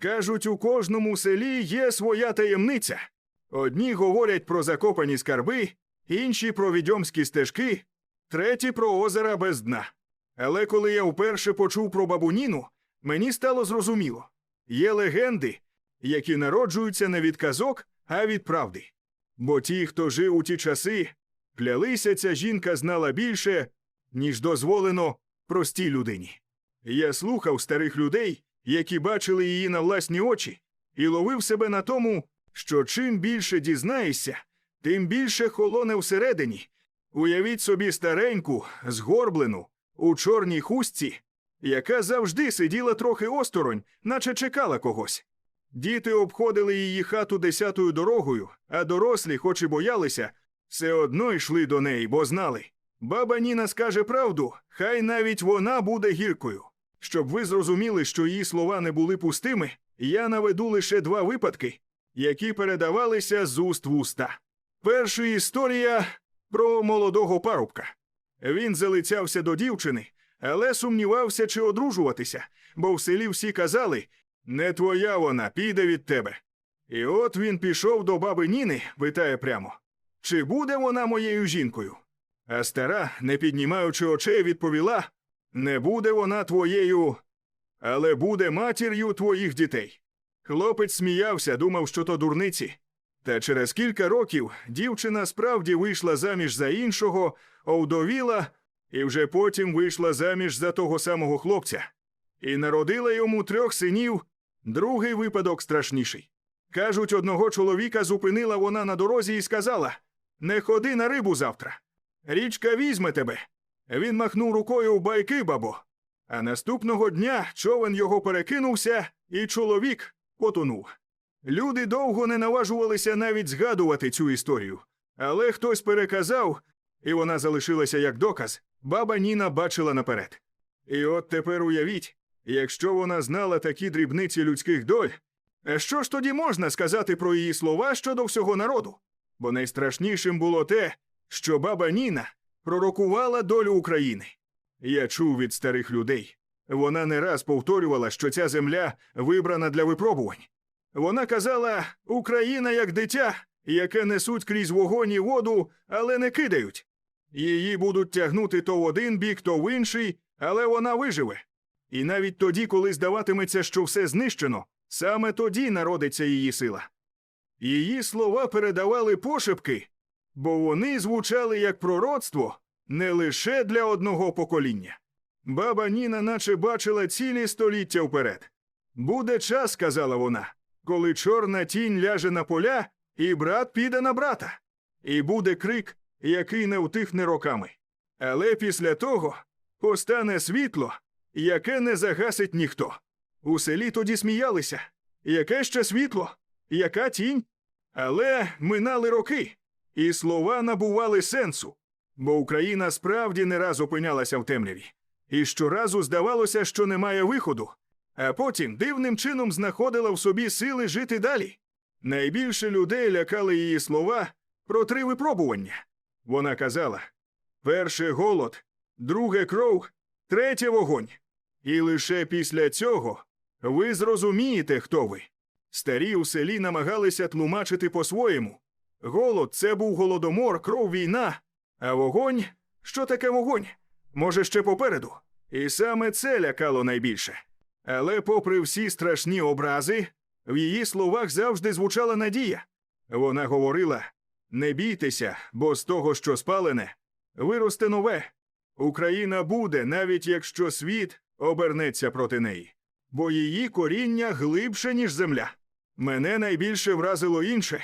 Кажуть, у кожному селі є своя таємниця. Одні говорять про закопані скарби, інші про відьомські стежки, треті про озера без дна. Але коли я вперше почув про бабуніну, мені стало зрозуміло є легенди, які народжуються не від казок, а від правди. Бо ті, хто жив у ті часи, клялися, ця жінка знала більше, ніж дозволено простій людині. Я слухав старих людей, які бачили її на власні очі, і ловив себе на тому, що чим більше дізнаєшся, тим більше холоне всередині. Уявіть собі стареньку, згорблену, у чорній хустці, яка завжди сиділа трохи осторонь, наче чекала когось. Діти обходили її хату десятою дорогою, а дорослі, хоч і боялися, все одно йшли до неї, бо знали. Баба Ніна скаже правду, хай навіть вона буде гіркою. Щоб ви зрозуміли, що її слова не були пустими, я наведу лише два випадки, які передавалися з уст в уста. Перша історія про молодого парубка. Він залицявся до дівчини, але сумнівався, чи одружуватися, бо в селі всі казали не твоя вона, піде від тебе. І от він пішов до баби Ніни, питає прямо чи буде вона моєю жінкою? А стара, не піднімаючи очей, відповіла не буде вона твоєю, але буде матір'ю твоїх дітей. Хлопець сміявся, думав, що то дурниці. Та через кілька років дівчина справді вийшла заміж за іншого, овдовіла і вже потім вийшла заміж за того самого хлопця. І народила йому трьох синів, другий випадок страшніший. Кажуть, одного чоловіка зупинила вона на дорозі і сказала Не ходи на рибу завтра. Річка візьме тебе. Він махнув рукою в байки, бабо. А наступного дня човен його перекинувся, і чоловік потонув. Люди довго не наважувалися навіть згадувати цю історію, але хтось переказав, і вона залишилася як доказ, баба Ніна бачила наперед. І от тепер уявіть, якщо вона знала такі дрібниці людських доль, а що ж тоді можна сказати про її слова щодо всього народу? Бо найстрашнішим було те, що баба Ніна пророкувала долю України. Я чув від старих людей. Вона не раз повторювала, що ця земля вибрана для випробувань. Вона казала Україна як дитя, яке несуть крізь вогонь і воду, але не кидають. Її будуть тягнути то в один бік, то в інший, але вона виживе. І навіть тоді, коли здаватиметься, що все знищено, саме тоді народиться її сила. Її слова передавали пошепки, бо вони звучали як пророцтво не лише для одного покоління. Баба Ніна наче бачила цілі століття вперед. Буде час, сказала вона, коли чорна тінь ляже на поля, і брат піде на брата. І буде крик, який не втихне роками. Але після того постане світло, яке не загасить ніхто. У селі тоді сміялися. Яке ще світло? Яка тінь? Але минали роки, і слова набували сенсу, бо Україна справді не раз опинялася в темряві. І щоразу здавалося, що немає виходу, а потім дивним чином знаходила в собі сили жити далі. Найбільше людей лякали її слова про три випробування. Вона казала перше голод, друге кров, третє вогонь. І лише після цього ви зрозумієте, хто ви. Старі у селі намагалися тлумачити по-своєму. Голод це був голодомор, кров війна, а вогонь що таке вогонь? Може, ще попереду. І саме це лякало найбільше. Але, попри всі страшні образи, в її словах завжди звучала надія. Вона говорила не бійтеся, бо з того, що спалене, виросте нове. Україна буде, навіть якщо світ обернеться проти неї, бо її коріння глибше, ніж земля. Мене найбільше вразило інше.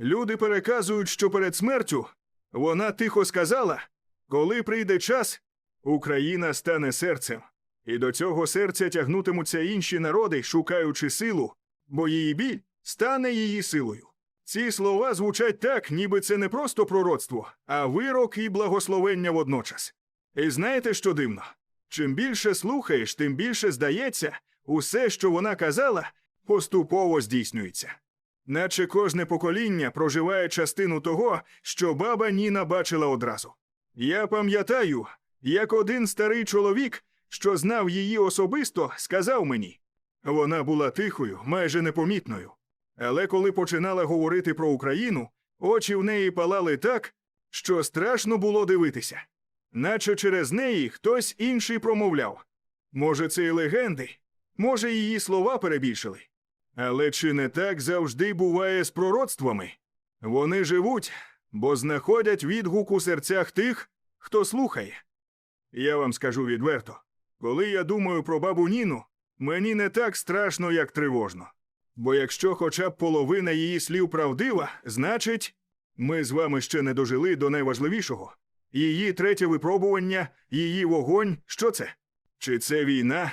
Люди переказують, що перед смертю вона тихо сказала коли прийде час, Україна стане серцем, і до цього серця тягнутимуться інші народи, шукаючи силу, бо її біль стане її силою. Ці слова звучать так, ніби це не просто пророцтво, а вирок і благословення водночас. І знаєте, що дивно? Чим більше слухаєш, тим більше здається, усе, що вона казала, поступово здійснюється. Наче кожне покоління проживає частину того, що баба Ніна бачила одразу. Я пам'ятаю, як один старий чоловік, що знав її особисто, сказав мені Вона була тихою, майже непомітною. Але коли починала говорити про Україну, очі в неї палали так, що страшно було дивитися. Наче через неї хтось інший промовляв. Може, це і легенди, може, її слова перебільшили. Але чи не так завжди буває з пророцтвами? Вони живуть, бо знаходять відгук у серцях тих, хто слухає. Я вам скажу відверто, коли я думаю про бабу Ніну, мені не так страшно, як тривожно. Бо якщо хоча б половина її слів правдива, значить, ми з вами ще не дожили до найважливішого. Її третє випробування, її вогонь що це? Чи це війна,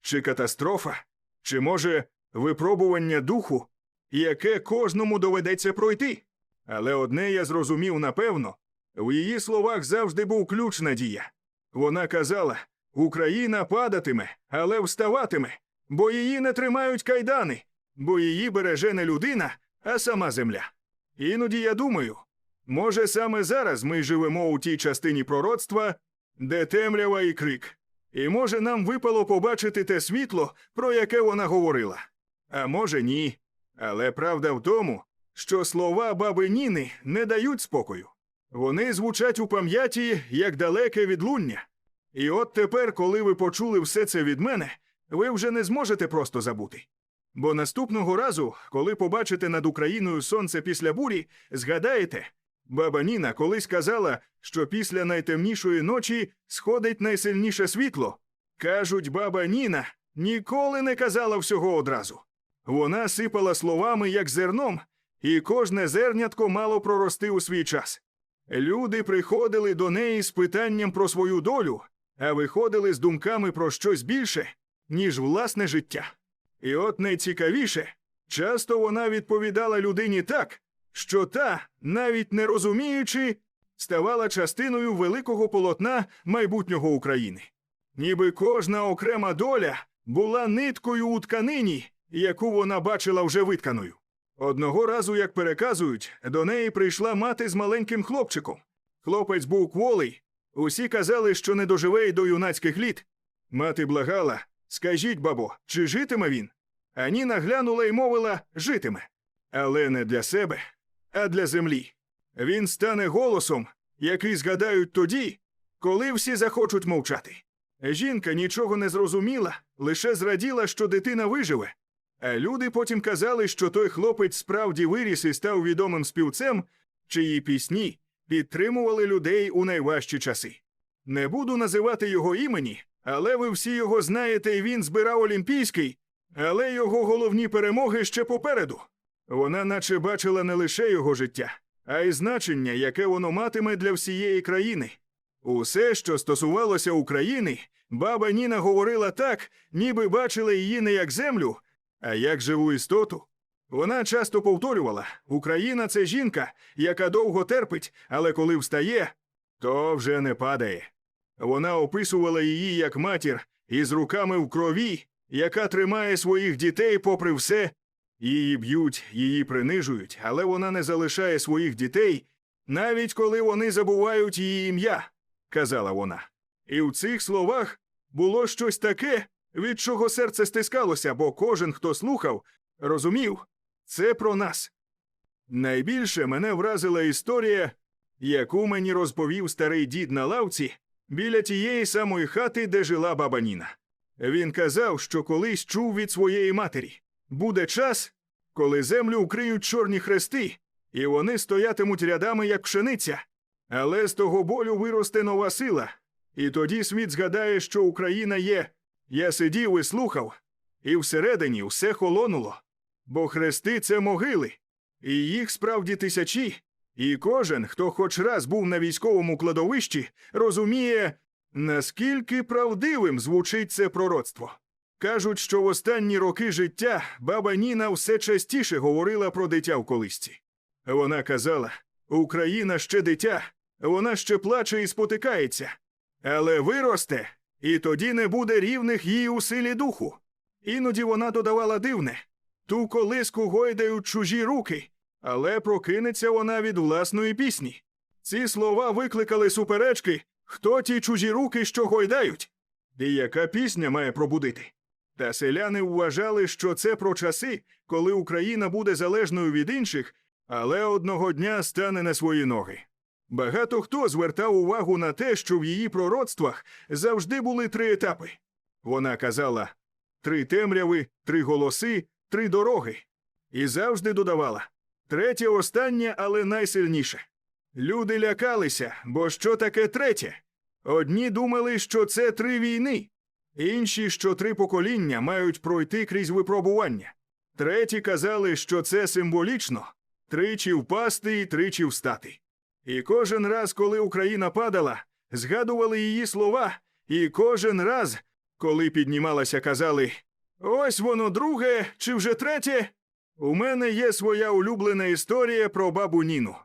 чи катастрофа, чи може випробування духу, яке кожному доведеться пройти? Але одне я зрозумів напевно в її словах завжди був ключ надія. Вона казала: Україна падатиме, але вставатиме, бо її не тримають кайдани, бо її береже не людина, а сама земля. Іноді я думаю, може, саме зараз ми живемо у тій частині пророцтва, де темрява і крик. І може нам випало побачити те світло, про яке вона говорила. А може, ні. Але правда в тому, що слова баби Ніни не дають спокою. Вони звучать у пам'яті як далеке відлуння. І от тепер, коли ви почули все це від мене, ви вже не зможете просто забути. Бо наступного разу, коли побачите над Україною сонце після бурі, згадаєте, баба Ніна колись казала, що після найтемнішої ночі сходить найсильніше світло. Кажуть, баба Ніна ніколи не казала всього одразу. Вона сипала словами, як зерном, і кожне зернятко мало прорости у свій час. Люди приходили до неї з питанням про свою долю, а виходили з думками про щось більше, ніж власне життя. І от найцікавіше, часто вона відповідала людині так, що та, навіть не розуміючи, ставала частиною великого полотна майбутнього України. Ніби кожна окрема доля була ниткою у тканині, яку вона бачила вже витканою. Одного разу, як переказують, до неї прийшла мати з маленьким хлопчиком. Хлопець був кволий. Усі казали, що не доживе й до юнацьких літ. Мати благала Скажіть, бабо, чи житиме він? А Ніна глянула й мовила житиме. Але не для себе, а для землі. Він стане голосом, який згадають тоді, коли всі захочуть мовчати. Жінка нічого не зрозуміла, лише зраділа, що дитина виживе. А люди потім казали, що той хлопець справді виріс і став відомим співцем, чиї пісні підтримували людей у найважчі часи. Не буду називати його імені, але ви всі його знаєте, і він збирав Олімпійський, але його головні перемоги ще попереду. Вона наче бачила не лише його життя, а й значення, яке воно матиме для всієї країни. Усе, що стосувалося України, баба Ніна говорила так, ніби бачила її не як землю, а як живу істоту. Вона часто повторювала Україна це жінка, яка довго терпить, але коли встає, то вже не падає. Вона описувала її як матір із руками в крові, яка тримає своїх дітей попри все. Її б'ють, її принижують, але вона не залишає своїх дітей, навіть коли вони забувають її ім'я, казала вона. І в цих словах було щось таке, від чого серце стискалося, бо кожен, хто слухав, розумів це про нас. Найбільше мене вразила історія, яку мені розповів старий дід на лавці біля тієї самої хати, де жила баба Ніна. Він казав, що колись чув від своєї матері буде час, коли землю укриють чорні хрести, і вони стоятимуть рядами, як пшениця. Але з того болю виросте нова сила, і тоді світ згадає, що Україна є. Я сидів і слухав, і всередині все холонуло. Бо хрести це могили, і їх справді тисячі, і кожен, хто хоч раз був на військовому кладовищі, розуміє, наскільки правдивим звучить це пророцтво. Кажуть, що в останні роки життя баба Ніна все частіше говорила про дитя в колисці. Вона казала: Україна ще дитя, вона ще плаче і спотикається, але виросте, і тоді не буде рівних їй у силі духу. Іноді вона додавала дивне ту колиску гойдають чужі руки, але прокинеться вона від власної пісні. Ці слова викликали суперечки, хто ті чужі руки, що гойдають, і яка пісня має пробудити. Та селяни вважали, що це про часи, коли Україна буде залежною від інших, але одного дня стане на свої ноги. Багато хто звертав увагу на те, що в її пророцтвах завжди були три етапи. Вона казала три темряви, три голоси, три дороги. І завжди додавала третє останнє, але найсильніше. Люди лякалися, бо що таке третє? Одні думали, що це три війни, інші, що три покоління мають пройти крізь випробування. Треті казали, що це символічно тричі впасти і тричі встати. І кожен раз, коли Україна падала, згадували її слова, і кожен раз, коли піднімалася, казали Ось воно друге чи вже третє. У мене є своя улюблена історія про бабу Ніну.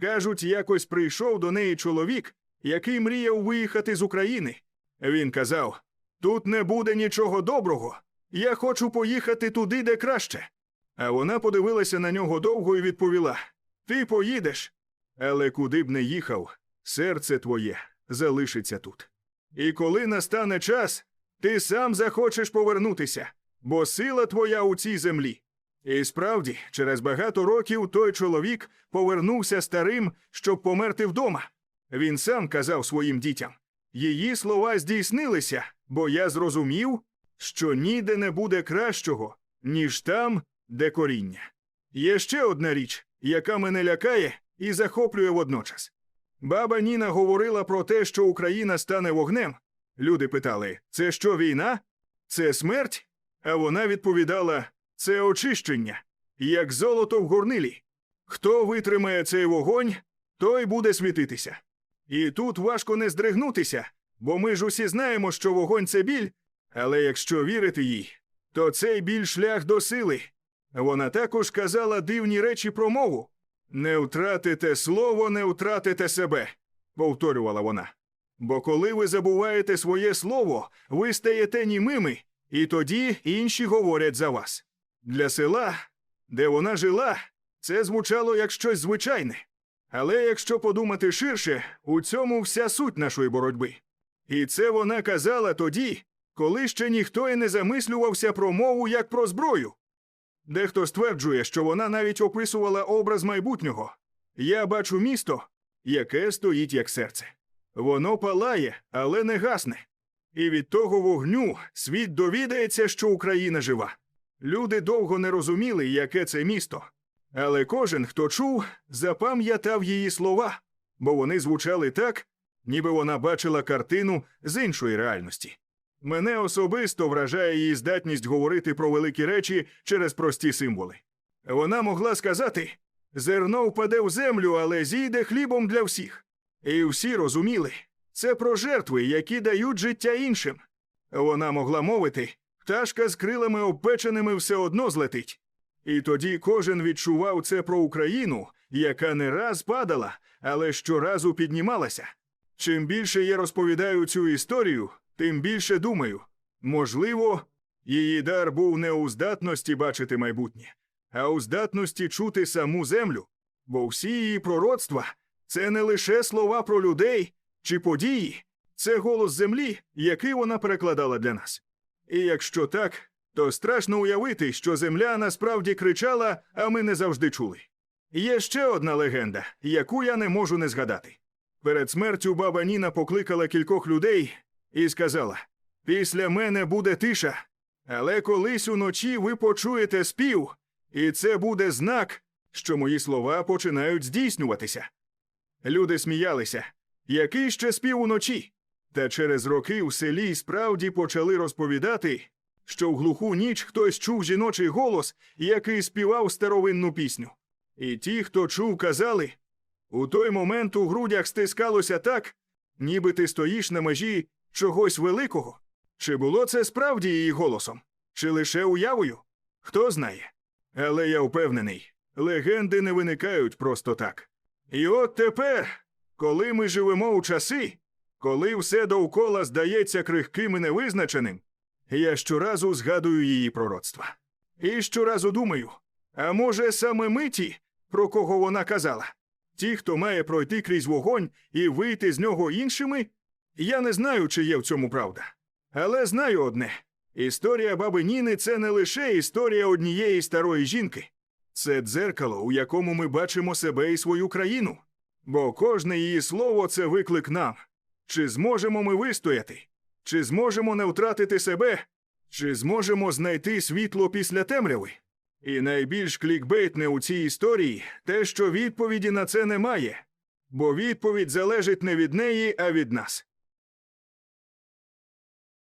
Кажуть, якось прийшов до неї чоловік, який мріяв виїхати з України. Він казав: Тут не буде нічого доброго. Я хочу поїхати туди, де краще. А вона подивилася на нього довго і відповіла: Ти поїдеш, але куди б не їхав, серце твоє залишиться тут. І коли настане час, ти сам захочеш повернутися, бо сила твоя у цій землі. І справді, через багато років той чоловік повернувся старим, щоб померти вдома. Він сам казав своїм дітям: її слова здійснилися, бо я зрозумів, що ніде не буде кращого, ніж там, де коріння. Є ще одна річ, яка мене лякає і захоплює водночас. Баба Ніна говорила про те, що Україна стане вогнем. Люди питали: це що війна? Це смерть? А вона відповідала: це очищення, як золото в горнилі. Хто витримає цей вогонь, той буде світитися. І тут важко не здригнутися, бо ми ж усі знаємо, що вогонь це біль, але якщо вірити їй, то цей біль шлях до сили. Вона також казала дивні речі про мову. Не втратите слово, не втратите себе, повторювала вона. Бо коли ви забуваєте своє слово, ви стаєте німими, і тоді інші говорять за вас. Для села, де вона жила, це звучало як щось звичайне. Але якщо подумати ширше, у цьому вся суть нашої боротьби. І це вона казала тоді, коли ще ніхто і не замислювався про мову як про зброю. Дехто стверджує, що вона навіть описувала образ майбутнього. Я бачу місто, яке стоїть як серце. Воно палає, але не гасне. І від того вогню світ довідається, що Україна жива. Люди довго не розуміли, яке це місто. Але кожен, хто чув, запам'ятав її слова, бо вони звучали так, ніби вона бачила картину з іншої реальності. Мене особисто вражає її здатність говорити про великі речі через прості символи. Вона могла сказати зерно впаде в землю, але зійде хлібом для всіх. І всі розуміли це про жертви, які дають життя іншим. Вона могла мовити пташка з крилами обпеченими все одно злетить. І тоді кожен відчував це про Україну, яка не раз падала, але щоразу піднімалася. Чим більше я розповідаю цю історію, тим більше думаю можливо, її дар був не у здатності бачити майбутнє, а у здатності чути саму землю, бо всі її пророцтва це не лише слова про людей чи події, це голос землі, який вона перекладала для нас. І якщо так, то страшно уявити, що земля насправді кричала, а ми не завжди чули. Є ще одна легенда, яку я не можу не згадати. Перед смертю баба Ніна покликала кількох людей і сказала: Після мене буде тиша, але колись уночі ви почуєте спів, і це буде знак, що мої слова починають здійснюватися. Люди сміялися. Який ще спів уночі? Та через роки в селі справді почали розповідати, що в глуху ніч хтось чув жіночий голос, який співав старовинну пісню. І ті, хто чув, казали у той момент у грудях стискалося так, ніби ти стоїш на межі чогось великого. Чи було це справді її голосом, чи лише уявою? Хто знає. Але я впевнений, легенди не виникають просто так. І от тепер, коли ми живемо у часи, коли все довкола здається крихким і невизначеним, я щоразу згадую її пророцтва. І щоразу думаю, а може саме ми ті, про кого вона казала? Ті, хто має пройти крізь вогонь і вийти з нього іншими? Я не знаю, чи є в цьому правда. Але знаю одне Історія баби Ніни це не лише історія однієї старої жінки, це дзеркало, у якому ми бачимо себе і свою країну. Бо кожне її слово це виклик нам. Чи зможемо ми вистояти? Чи зможемо не втратити себе? Чи зможемо знайти світло після темряви? І найбільш клікбейтне у цій історії те, що відповіді на це немає, бо відповідь залежить не від неї, а від нас.